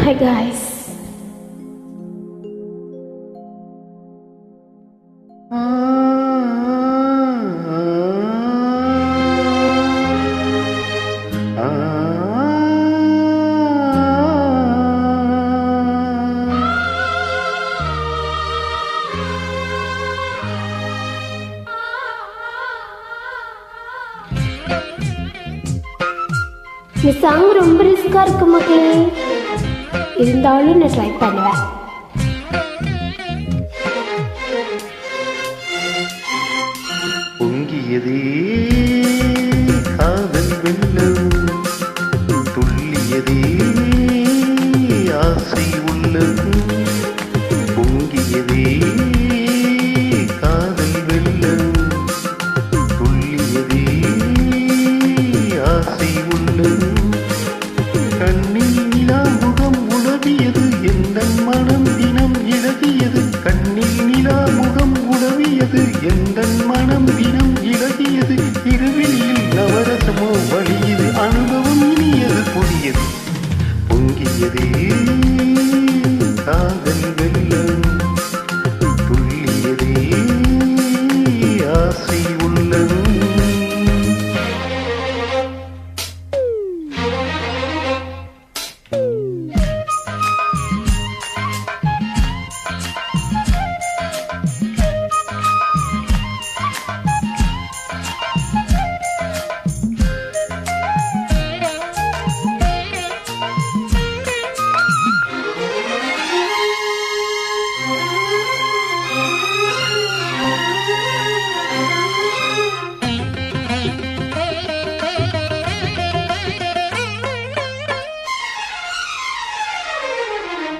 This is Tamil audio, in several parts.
Hi guys. இந்த சாங் ரொம்ப ரிஸ்காக இருக்கு மக்களே இருந்தாலும் நான் ட்ரை பண்ணுவேன். பொங்கியதே உணவியது எந்த மனம் தினம் இழகியது இருவிழியில் நவரசமோ வழியது அனுபவம் இனியது புதியது பொங்கியதே காதல்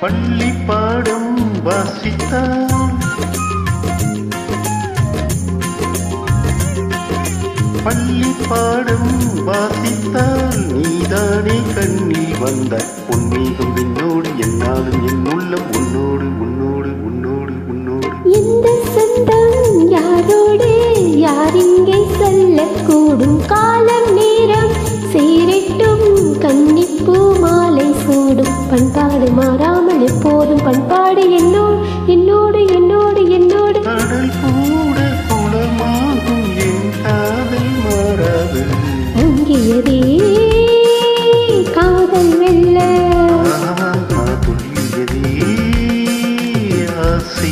பள்ளி பாடம் வாசித்தான். பள்ளி பாடம் வாசித்தால் நீதானே கண்ணில் வந்த உன்மீகம் ஆசை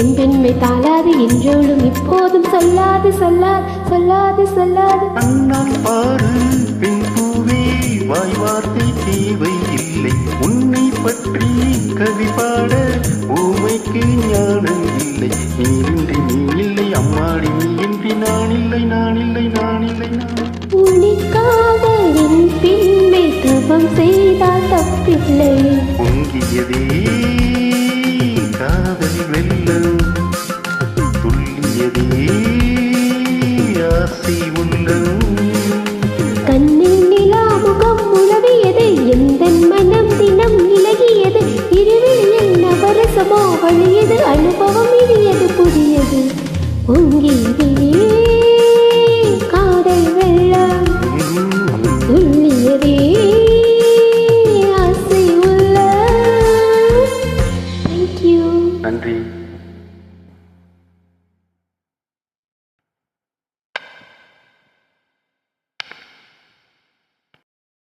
என் பெண்மை தாளாது என்றோடும் இப்போதும் சொல்லாது சொல்லாது சொல்லாது சொல்லாது. அண்ணால் பாரு பெண் பூவே வாய் வார்த்தை தேவை இல்லை. உன்னை பற்றி கவி பாட ஊமைக்கு ஞானம் இல்லை. நீ இன்றி நீ இல்லை அம்மாடி நீ இன்றி நான் இல்லை நான் இல்லை நான் இல்லை நான் உனக்காக என் தபம் செய்தால் தப்பில்லை. பொங்கியதே. சக்தி உண்டு. கண்ணில் நிலா முகம் உழவியது எந்த மனம் தினம் இலகியது இருவிழியில் நவரசமோ வழியது அனுபவம் இனியது புதியது. பொங்கியதே காதல் வெள்ளம் துள்ளியதே நன்றி.